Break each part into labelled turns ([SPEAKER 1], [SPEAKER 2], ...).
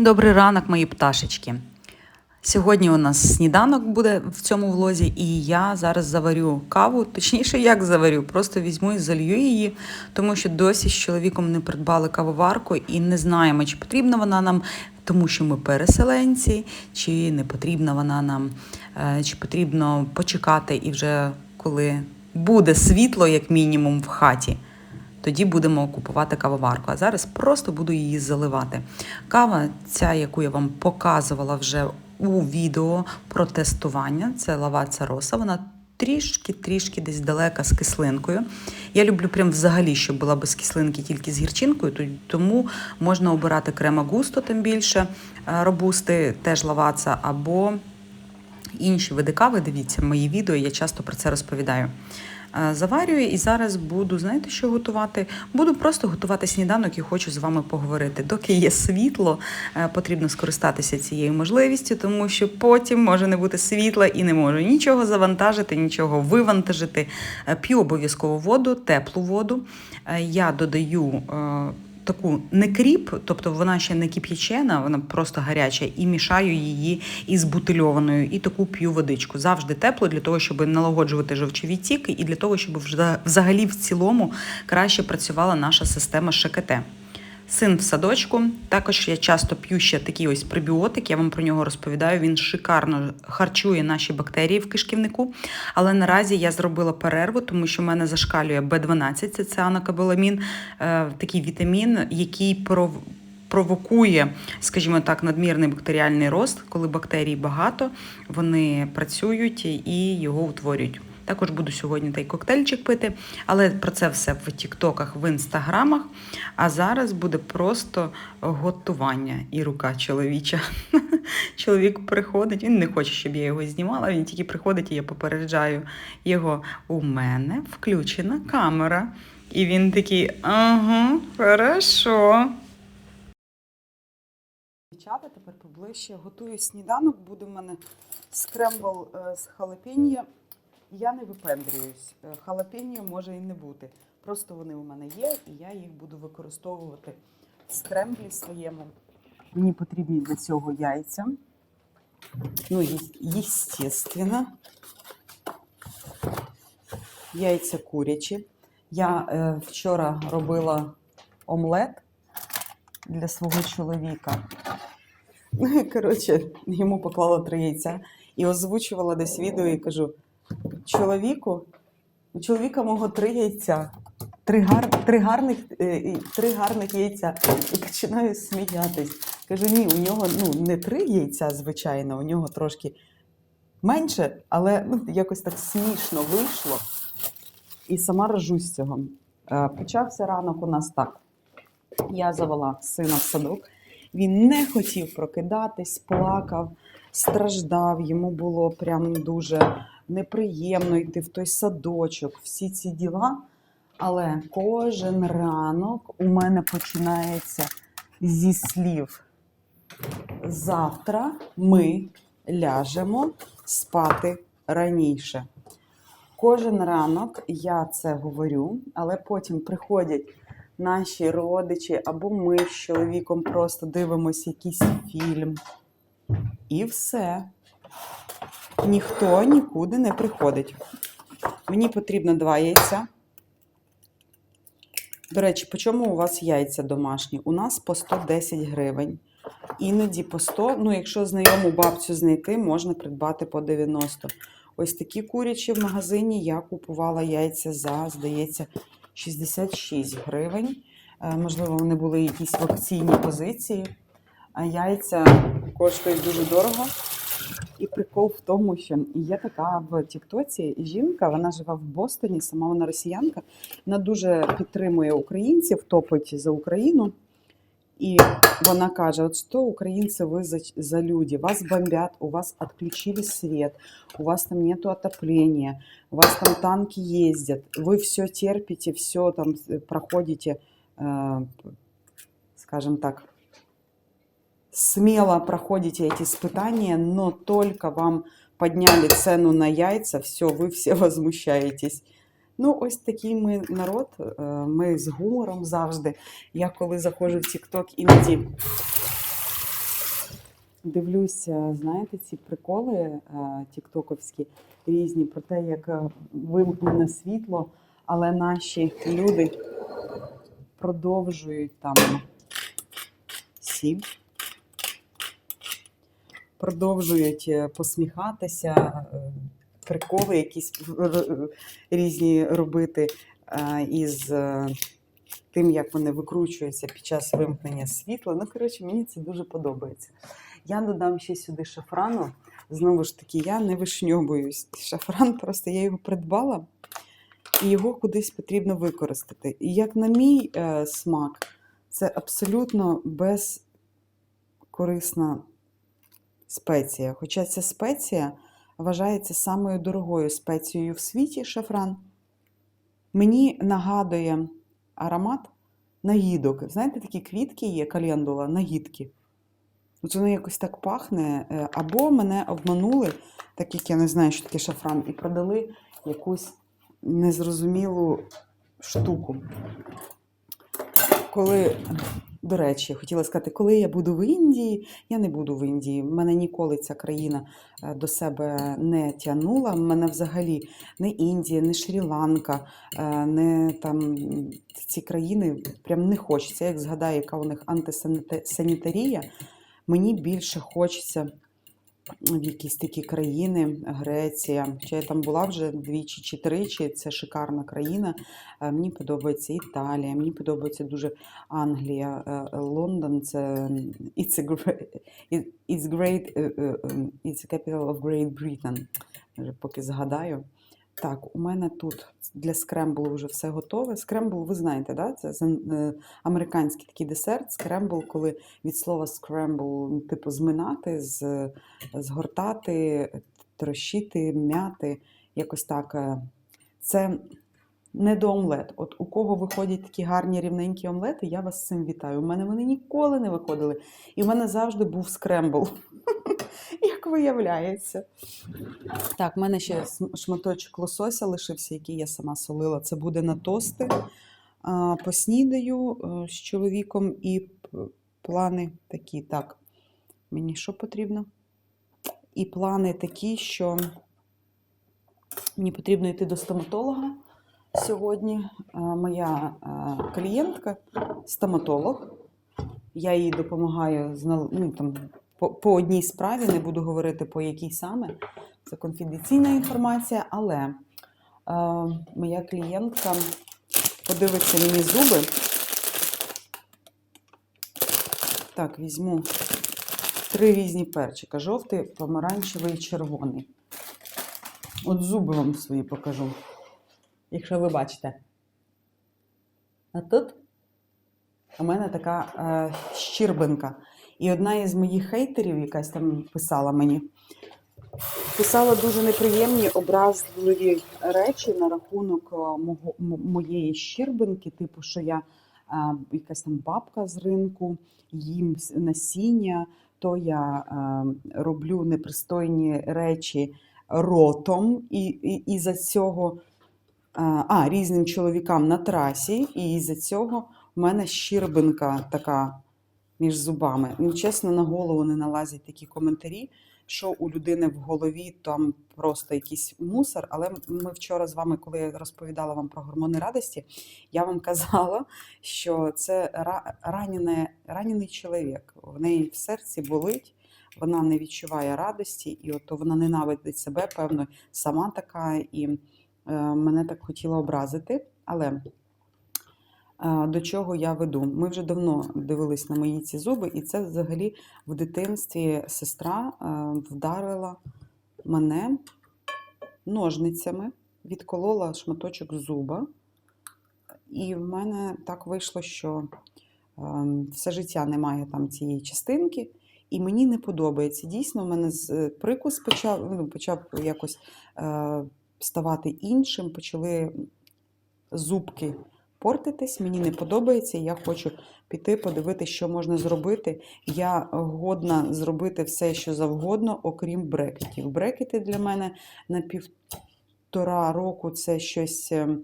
[SPEAKER 1] Добрий ранок, мої пташечки. Сьогодні у нас сніданок буде в цьому влозі, і я зараз заварю каву. Точніше, як заварю, просто візьму і залью її, тому що досі з чоловіком не придбали кавоварку і не знаємо, чи потрібна вона нам, тому що ми переселенці, чи не потрібна вона нам, е, чи потрібно почекати і вже коли буде світло, як мінімум, в хаті тоді будемо купувати кавоварку. А зараз просто буду її заливати. Кава, ця, яку я вам показувала вже у відео про тестування, це лаваця роса. Вона трішки-трішки десь далека з кислинкою. Я люблю прям взагалі, щоб була без кислинки, тільки з гірчинкою, тому можна обирати крема густо, тим більше е, робусти, теж лаваца, або інші види кави, дивіться мої відео, я часто про це розповідаю. Е, Заварюю і зараз буду, знаєте, що готувати? Буду просто готувати сніданок і хочу з вами поговорити. Доки є світло, е, потрібно скористатися цією можливістю, тому що потім може не бути світла і не можу нічого завантажити, нічого вивантажити. Е, П'ю обов'язково воду, теплу воду. Я додаю. Таку не кріп, тобто вона ще не кип'ячена, вона просто гаряча, і мішаю її із бутильованою, і таку п'ю водичку. Завжди тепло для того, щоб налагоджувати жовчові тіки, і для того, щоб вза- взагалі в цілому краще працювала наша система ШКТ. Син в садочку. Також я часто п'ю ще такий ось пребіотик, я вам про нього розповідаю. Він шикарно харчує наші бактерії в кишківнику. Але наразі я зробила перерву, тому що в мене зашкалює B12, це цианокобаламін, е, такий вітамін, який пров- провокує, скажімо так, надмірний бактеріальний рост, коли бактерій багато, вони працюють і його утворюють. Також буду сьогодні той коктейльчик пити, але про це все в Тіктоках, в інстаграмах. А зараз буде просто готування і рука чоловіча. Чоловік приходить, він не хоче, щоб я його знімала. Він тільки приходить, і я попереджаю його. У мене включена камера. І він такий, ага, хорошо. Дівчата, тепер поближче. Готую сніданок. Буде в мене скрембл е, з халапеньо. Я не випендрююсь. Е, Халапеньо може і не бути. Просто вони у мене є, і я їх буду використовувати в скремблі своєму. Мені потрібні для цього яйця. Ну, естественно. Яйця курячі. Я е, вчора робила омлет для свого чоловіка. Коротше, йому поклала три яйця і озвучувала десь відео і кажу: чоловіку, у чоловіка мого три яйця. Три, гар, три, гарних, е, три гарних яйця. І починаю сміятись. Кажу, ні, у нього ну, не три яйця, звичайно, у нього трошки менше, але ну, якось так смішно вийшло. І сама рожусь цього. Е, Почався ранок у нас так. Я завела сина в садок. Він не хотів прокидатись, плакав, страждав. Йому було прям дуже неприємно йти в той садочок, всі ці діла. Але кожен ранок у мене починається зі слів. Завтра ми ляжемо спати раніше. Кожен ранок я це говорю, але потім приходять наші родичі або ми з чоловіком просто дивимося якийсь фільм. І все. Ніхто нікуди не приходить. Мені потрібно два яйця. До речі, по чому у вас яйця домашні? У нас по 110 гривень. Іноді по 100, ну, якщо знайому бабцю знайти, можна придбати по 90. Ось такі курячі в магазині я купувала яйця за, здається, 66 гривень. Е, Можливо, вони були якісь в акційній позиції. А яйця коштують дуже дорого. І прикол в тому, що є така в Тіктоці жінка, вона живе в Бостоні, сама вона росіянка. Вона дуже підтримує українців, топить за Україну. І вона каже: от що українці ви за, за люди? Вас бомбят, у вас отключили свет, у вас там нету отопления, у вас там танки ездят, вы все терпите, все там э, проходите, э, скажем так, смело проходите эти испытания, но только вам подняли цену на яйца, все, ви всі возмущаєтесь. Ну, ось такий ми народ. е, Ми з гумором завжди. Я коли заходжу в TikTok, іноді дивлюся, знаєте, ці приколи е, тіктоковські різні про те, як е, вимкнене світло, але наші люди продовжують там сіль, продовжують е, посміхатися, е, приколи якісь різні робити е, із тим, як вони викручуються під час вимкнення світла. Ну, коротше, мені це дуже подобається. Я додам ще сюди шафрану. Знову ж таки, я не вишньобуюсь. Шафран просто я його придбала, і його кудись потрібно використати. І як на мій е, смак, це абсолютно безкорисна спеція. Хоча ця спеція вважається самою дорогою спецією в світі шафран. Мені нагадує аромат наїдок. Знаєте, такі квітки є, календула, наїдки. От воно якось так пахне. е, Або мене обманули, так як я не знаю, що таке шафран, і продали якусь незрозумілу штуку. Коли, до речі, хотіла сказати, коли я буду в Індії, я не буду в Індії. Мене ніколи ця країна е, до себе не тягнула. Мене взагалі не Індія, не Шрі-Ланка, е, не там ці країни прям не хочеться. Як згадаю, яка у них антисанітарія, мені більше хочеться в якісь такі країни, Греція. Чи я там була вже двічі чи тричі, це шикарна країна. Е, Мені подобається Італія, мені подобається дуже Англія, е, Лондон. Це it's a great, it's great, е, ем, it's a capital of Great Britain. Поки згадаю. Так, у мене тут для скремблу вже все готове. Скрембл, ви знаєте, да? це е, американський такий десерт. Скрембл, коли від слова scramble, типу зминати, згортати, трощити, м'яти, якось так. е. Це не до омлет. От у кого виходять такі гарні рівненькі омлети, я вас з цим вітаю. У мене вони ніколи не виходили. І в мене завжди був скрембл, виявляється. Так, в мене ще шматочок лосося лишився, який я сама солила. Це буде на тости. Поснідаю е, з чоловіком і плани такі. Так, мені що потрібно? І плани такі, що мені потрібно йти до стоматолога сьогодні. Е, Моя е, клієнтка стоматолог. Я їй допомагаю ну, там, по, по одній справі, не буду говорити по якій саме. Це конфіденційна інформація, але е, моя клієнтка подивиться мені зуби. Так, візьму три різні перчика: жовтий, помаранчевий і червоний. От зуби вам свої покажу, якщо ви бачите. А тут у мене така е, щірбинка. І одна із моїх хейтерів, якась там писала мені, писала дуже неприємні образливі речі на рахунок е, мого, моєї щірбинки, типу, що я е, якась там бабка з ринку, їм насіння, то я е, роблю непристойні речі ротом, і, і, і за цього а, а, різним чоловікам на трасі, і із-за цього в мене щірбинка така між зубами. Ну, чесно, на голову не налазять такі коментарі, що у людини в голові там просто якийсь мусор. Але ми вчора з вами, коли я розповідала вам про гормони радості, я вам казала, що це ра- ранене, ранений чоловік. В неї в серці болить. Вона не відчуває радості, і от вона ненавидить себе, певно, сама така, і е, мене так хотіла образити. Але до чого я веду? Ми вже давно дивились на мої ці зуби, і це взагалі в дитинстві сестра вдарила мене ножницями, відколола шматочок зуба. І в мене так вийшло, що все життя немає там цієї частинки, і мені не подобається. Дійсно, в мене е, прикус почав, ну, почав якось е, ставати іншим, почали зубки портитись. Мені не подобається. Я хочу піти подивитися, що можна зробити. Я годна зробити все, що завгодно, окрім брекетів. Брекети для мене на півтора року це щось. ем,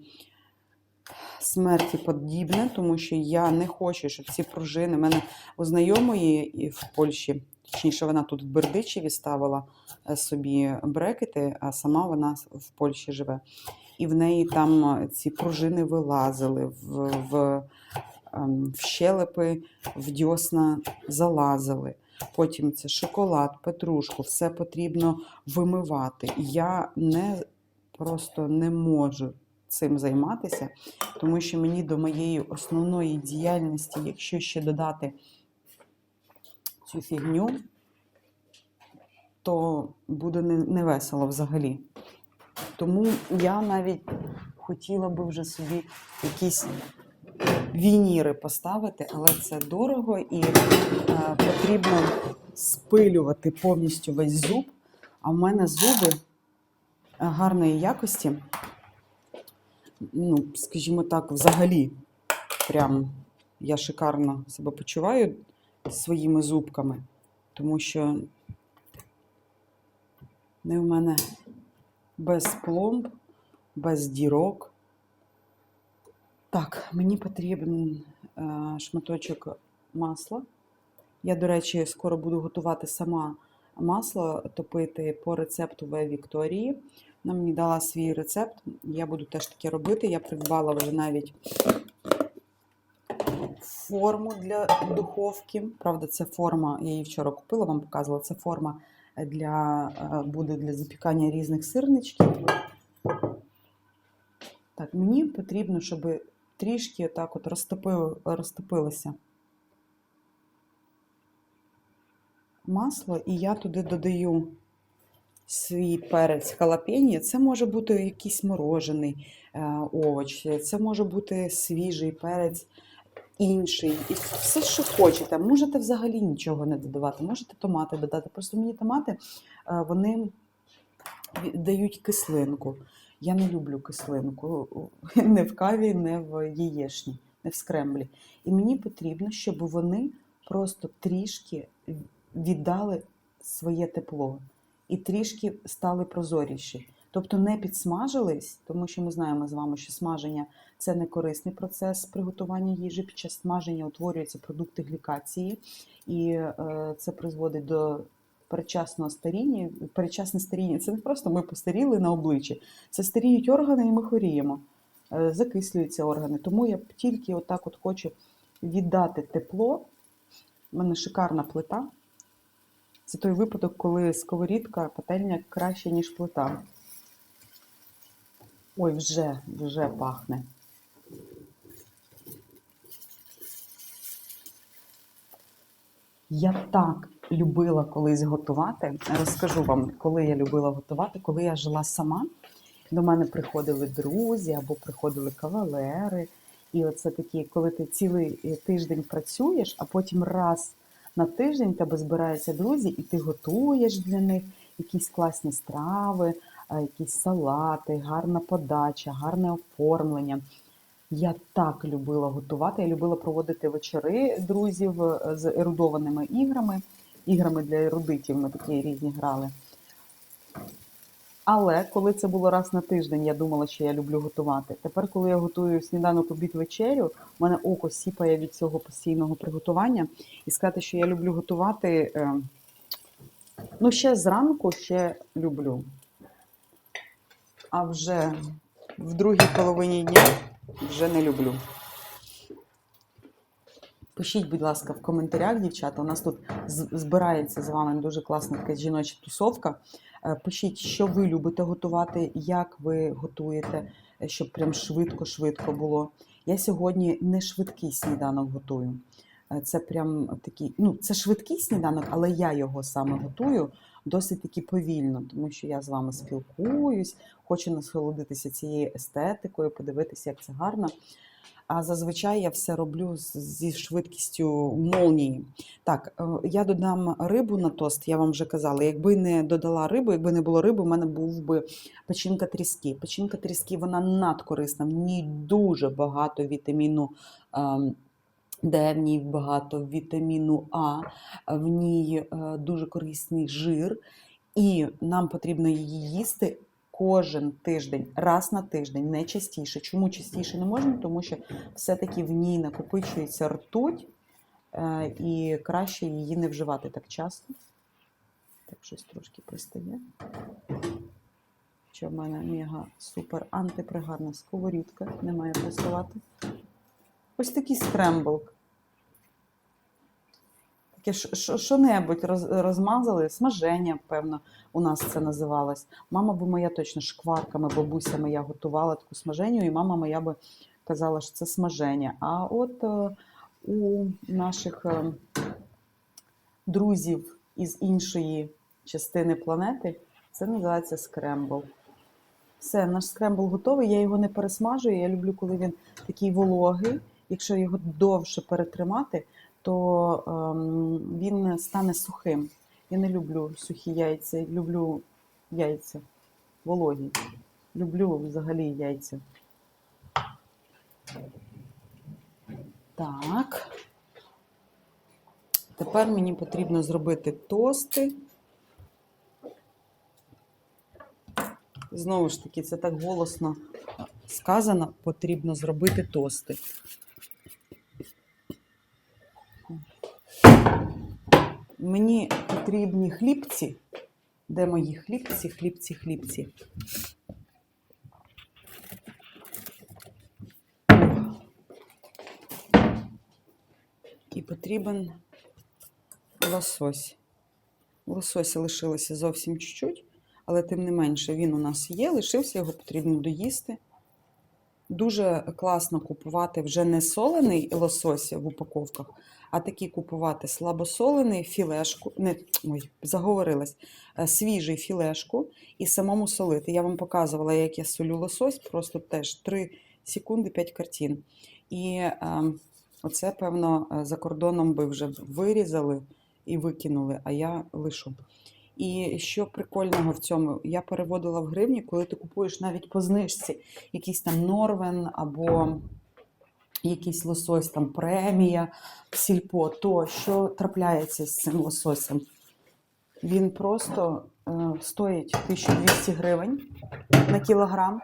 [SPEAKER 1] смерті подібне, тому що я не хочу, щоб ці пружини. Мене у знайомої в Польщі точніше, вона тут в Бердичеві ставила е, собі брекети, а сама вона в Польщі живе. І в неї там е, ці пружини вилазили, в, в, ем, в щелепи, в дьосна залазили. Потім це шоколад, петрушку, все потрібно вимивати. Я не просто не можу цим займатися, тому що мені до моєї основної діяльності, якщо ще додати цю фігню, то буде не, не весело взагалі. Тому я навіть хотіла би вже собі якісь вініри поставити, але це дорого і е, потрібно спилювати повністю весь зуб. А в мене зуби е, гарної якості, ну, скажімо так, взагалі, прям я шикарно себе почуваю своїми зубками, тому що не в мене без пломб, без дірок. Так, мені потрібен е, шматочок масла. Я, до речі, скоро буду готувати сама масло топити по рецепту В Вікторії. Вона мені дала свій рецепт. Я буду теж таке робити. Я придбала вже навіть форму для духовки. Правда, це форма, я її вчора купила, вам показувала. Це форма для, е, буде для запікання різних сирничків. Так, мені потрібно, щоб трішки отак от розтопило, розтопилося масло, і я туди додаю свій перець халапені. Це може бути якийсь морожений е, овоч, це може бути свіжий перець інший. І все, що хочете. Можете взагалі нічого не додавати, можете томати додати. Просто мені томати е, вони дають кислинку. Я не люблю кислинку не в каві, не в яєчні, не в скремблі. І мені потрібно, щоб вони просто трішки віддали своє тепло і трішки стали прозоріші. Тобто не підсмажились, тому що ми знаємо з вами, що смаження це не корисний процес приготування їжі. Під час смаження утворюються продукти глікації, і е, це призводить до передчасного старіння. Передчасне старіння це не просто ми постаріли на обличчі, це старіють органи і ми хворіємо, е, закислюються органи. Тому я тільки отак от хочу віддати тепло. У мене шикарна плита. Це той випадок, коли сковорідка, пательня краще, ніж плита. Ой, вже, вже пахне. Я так любила колись готувати. Розкажу вам, коли я любила готувати, коли я жила сама. До мене приходили друзі або приходили кавалери. І оце такі, коли ти цілий тиждень працюєш, а потім раз на тиждень тебе збираються друзі, і ти готуєш для них якісь класні страви, якісь салати, гарна подача, гарне оформлення. Я так любила готувати. Я любила проводити вечори друзів е, з ерудованими іграми, іграми для ерудитів ми такі різні грали. Але коли це було раз на тиждень, я думала, що я люблю готувати. Тепер, коли я готую сніданок обід вечерю, в мене око сіпає від цього постійного приготування. І сказати, що я люблю готувати, е, ну, ще зранку ще люблю. А вже в другій половині дня вже не люблю. Пишіть, будь ласка, в коментарях, дівчата. У нас тут збирається з вами дуже класна така жіноча тусовка. Е, пишіть, що ви любите готувати, як ви готуєте, е, щоб прям швидко-швидко було. Я сьогодні не швидкий сніданок готую. Е, це прям такий, ну, це швидкий сніданок, але я його саме готую досить таки повільно, тому що я з вами спілкуюсь, хочу насолодитися цією естетикою, подивитися, як це гарно. А зазвичай я все роблю зі швидкістю молнії. Так, е, я додам рибу на тост, я вам вже казала. Якби не додала рибу, якби не було риби, у мене був би печінка тріски. Печінка тріски вона надкорисна, в ній дуже багато вітаміну. Де в ній багато вітаміну А, в ній е, дуже корисний жир, і нам потрібно її їсти кожен тиждень, раз на тиждень, не частіше. Чому частіше не можна? Тому що все-таки в ній накопичується ртуть, е, і краще її не вживати так часто. Так, щось трошки пристає. Що в мене мега супер антипригарна сковорідка, не має приставати. Ось такий скрембл. Таке що- що- що-небудь роз- розмазали, смаження, певно, у нас це називалось. Мама би моя точно шкварками, бабуся моя готувала таку смаженю, і мама моя би казала, що це смаження. А от е, у наших е, друзів із іншої частини планети це називається скрембл. Все, наш скрембл готовий. Я його не пересмажую. Я люблю, коли він такий вологий. Якщо його довше перетримати, то ем, він стане сухим. Я не люблю сухі яйця, люблю яйця вологі. Люблю взагалі яйця. Так. Тепер мені потрібно зробити тости. Знову ж таки, це так голосно сказано, потрібно зробити тости. Мені потрібні хлібці. Де мої хлібці, хлібці, хлібці? І потрібен лосось. Лосося лишилося зовсім чуть-чуть, але тим не менше він у нас є, лишився, його потрібно доїсти. Дуже класно купувати вже не солений лосось в упаковках, а такий купувати слабосолений філешку, не ой, заговорилась, е, свіжий філешку і самому солити. Я вам показувала, як я солю лосось, просто теж 3 секунди 5 картин. І е, оце, певно, е, за кордоном би вже вирізали і викинули, а я лишу. І що прикольного в цьому, я переводила в гривні, коли ти купуєш навіть по знижці якийсь там Норвен або якийсь лосось, там премія, сільпо, то що трапляється з цим лососем? Він просто е, стоїть 1200 гривень на кілограм.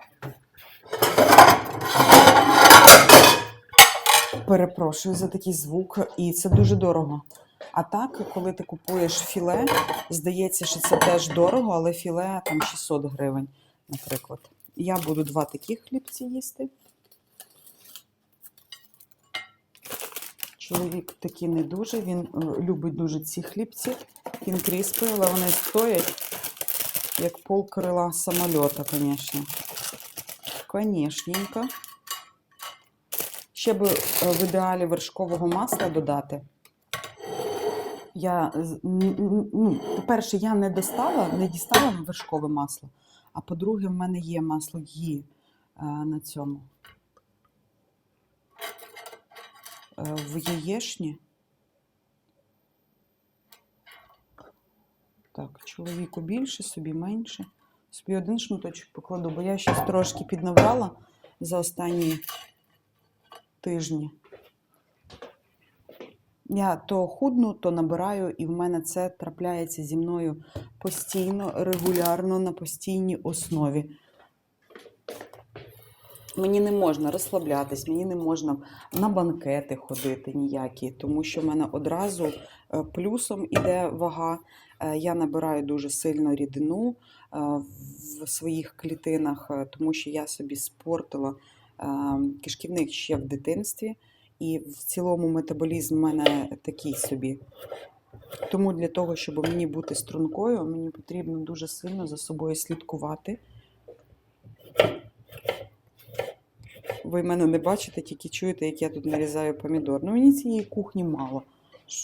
[SPEAKER 1] Перепрошую за такий звук, і це дуже дорого. А так, коли ти купуєш філе, здається, що це теж дорого, але філе там 600 гривень, наприклад. Я буду два таких хлібці їсти. Чоловік такий не дуже, він е, любить дуже ці хлібці. Він кріспий, але вони стоять як пол крила самольота, звісно. Конішненько. Ще би е, в ідеалі вершкового масла додати. Я, ну, по-перше, я не достала, не дістала вершкове масло. А по-друге, в мене є масло гі е, на цьому. Е, в яєшні. Так, чоловіку більше, собі менше. Собі один шматочок покладу, бо я щось трошки піднабрала за останні тижні. Я то худну, то набираю, і в мене це трапляється зі мною постійно, регулярно, на постійній основі. Мені не можна розслаблятись, мені не можна на банкети ходити ніякі, тому що в мене одразу е, плюсом іде вага. Е, Я набираю дуже сильно рідину е, в своїх клітинах, тому що я собі спортила е, кишківник ще в дитинстві, і в цілому метаболізм в мене такий собі. Тому для того, щоб мені бути стрункою, мені потрібно дуже сильно за собою слідкувати. Ви мене не бачите, тільки чуєте, як я тут нарізаю помідор. Ну, мені цієї кухні мало.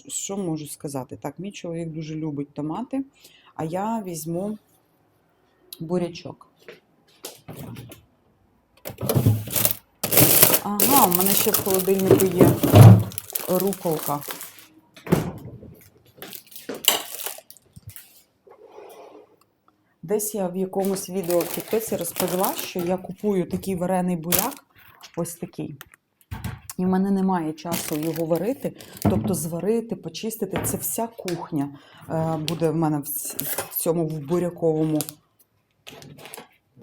[SPEAKER 1] Що можу сказати? Так, мій чоловік дуже любить томати, а я візьму бурячок. Ага, у мене ще в холодильнику є руколка. Десь я в якомусь відео Тіктоці розповіла, що я купую такий варений буряк, ось такий. І в мене немає часу його варити, тобто зварити, почистити. Це вся кухня е, буде в мене в цьому буряковому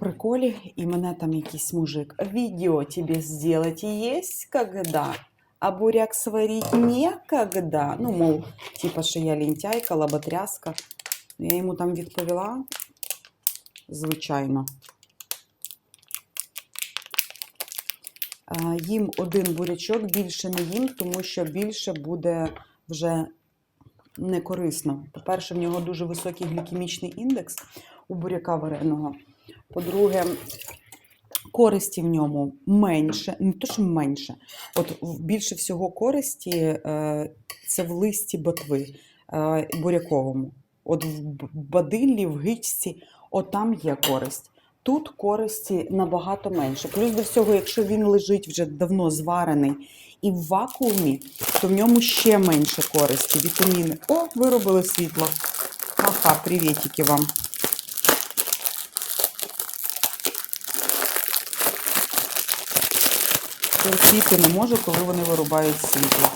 [SPEAKER 1] приколі. І мене там якийсь мужик. Відео тебе зробити є когда? а буряк сварить некогда. Ну, мов, типа, що я лінтяйка, лоботряска. Я йому там відповіла, звичайно. Їм один бурячок, більше не їм, тому що більше буде вже не корисно. По-перше, в нього дуже високий глікемічний індекс у буряка вареного. По-друге, користі в ньому менше, не то, що менше. От більше всього користі е, це в листі ботви е, буряковому. От в бадиллі, в гичці, от там є користь. Тут користі набагато менше. Плюс до всього, якщо він лежить вже давно зварений і в вакуумі, то в ньому ще менше користі. Вітаміни. О, виробили світло. Ха-ха, привітики вам. Терпіти не можу, коли вони вирубають світло.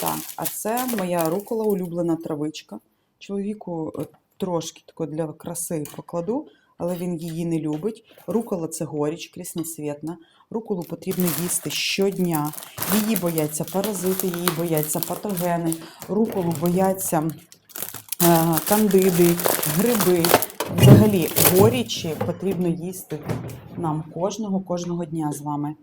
[SPEAKER 1] Так, а це моя рукола улюблена травичка. Чоловіку е, трошки тако для краси покладу, але він її не любить. Рукола це горіч, крісноцвітна. Руколу потрібно їсти щодня. Її бояться паразити, її бояться патогени, руколу бояться е, кандиди, гриби. Взагалі, горічі потрібно їсти нам кожного, кожного дня з вами.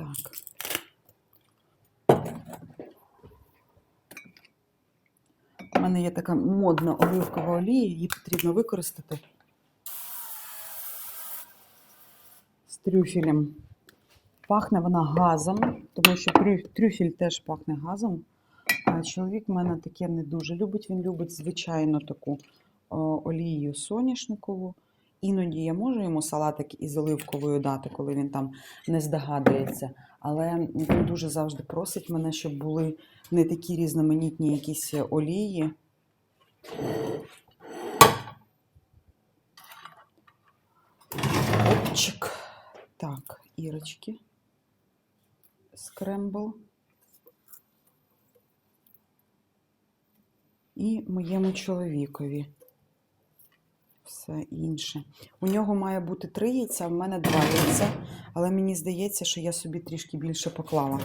[SPEAKER 1] Так. У мене є така модна оливкова олія, її потрібно використати з трюфелем. Пахне вона газом, тому що трю- трюфель теж пахне газом. А чоловік в мене таке не дуже любить. Він любить звичайну таку олію соняшникову. Іноді я можу йому салатик із оливковою дати, коли він там не здогадується. Але він дуже завжди просить мене, щоб були не такі різноманітні якісь олії. Опчик. Так, ірочки. Скрембл. І моєму чоловікові. Все інше. У нього має бути три яйця, а в мене два яйця, але мені здається, що я собі трішки більше поклала.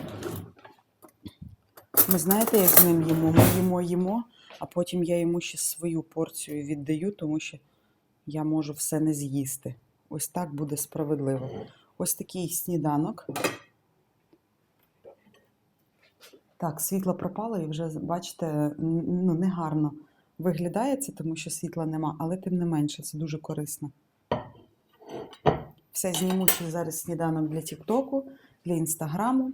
[SPEAKER 1] Ми знаєте, як з ним їмо? Ми їмо, їмо, а потім я йому ще свою порцію віддаю, тому що я можу все не з'їсти. Ось так буде справедливо. Ось такий сніданок. Так, світло пропало і вже, бачите, ну, негарно виглядає це, тому що світла нема, але тим не менше, це дуже корисно. Все, зніму ще зараз сніданок для Тіктоку, для Інстаграму.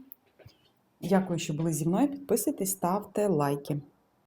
[SPEAKER 1] Дякую, що були зі мною. Підписуйтесь, ставте лайки.